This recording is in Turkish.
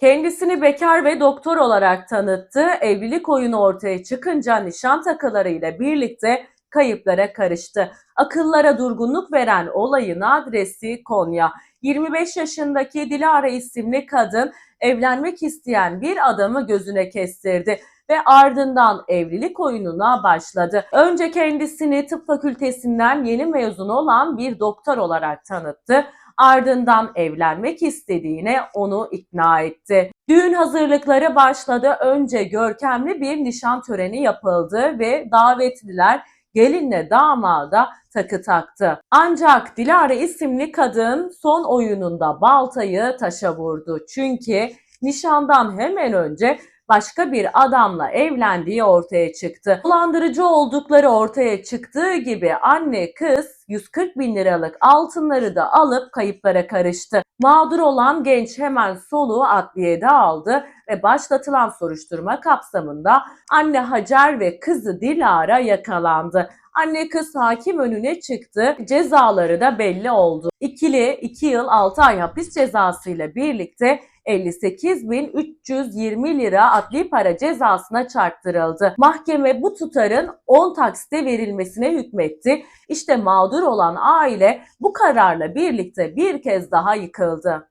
Kendisini bekar ve doktor olarak tanıttı. Evlilik oyunu ortaya çıkınca nişan takılarıyla birlikte kayıplara karıştı. Akıllara durgunluk veren olayın adresi Konya. 25 yaşındaki Dilara isimli kadın evlenmek isteyen bir adamı gözüne kestirdi ve ardından evlilik oyununa başladı. Önce kendisini tıp fakültesinden yeni mezun olan bir doktor olarak tanıttı. Ardından evlenmek istediğine onu ikna etti. Düğün hazırlıkları başladı. Önce görkemli bir nişan töreni yapıldı ve davetliler gelinle damada takı taktı. Ancak Dilara isimli kadın son oyununda baltayı taşa vurdu. Çünkü nişandan hemen önce başka bir adamla evlendiği ortaya çıktı. Dolandırıcı oldukları ortaya çıktığı gibi anne kız 140 bin liralık altınları da alıp kayıplara karıştı. Mağdur olan genç hemen soluğu adliyede aldı ve başlatılan soruşturma kapsamında anne Hacer ve kızı Dilara yakalandı. Anne kız hakim önüne çıktı. Cezaları da belli oldu. İkili 2 yıl 6 ay hapis cezasıyla birlikte 58.320 lira adli para cezasına çarptırıldı. Mahkeme bu tutarın 10 taksite verilmesine hükmetti. İşte mağdur olan aile bu kararla birlikte bir kez daha yıkıldı.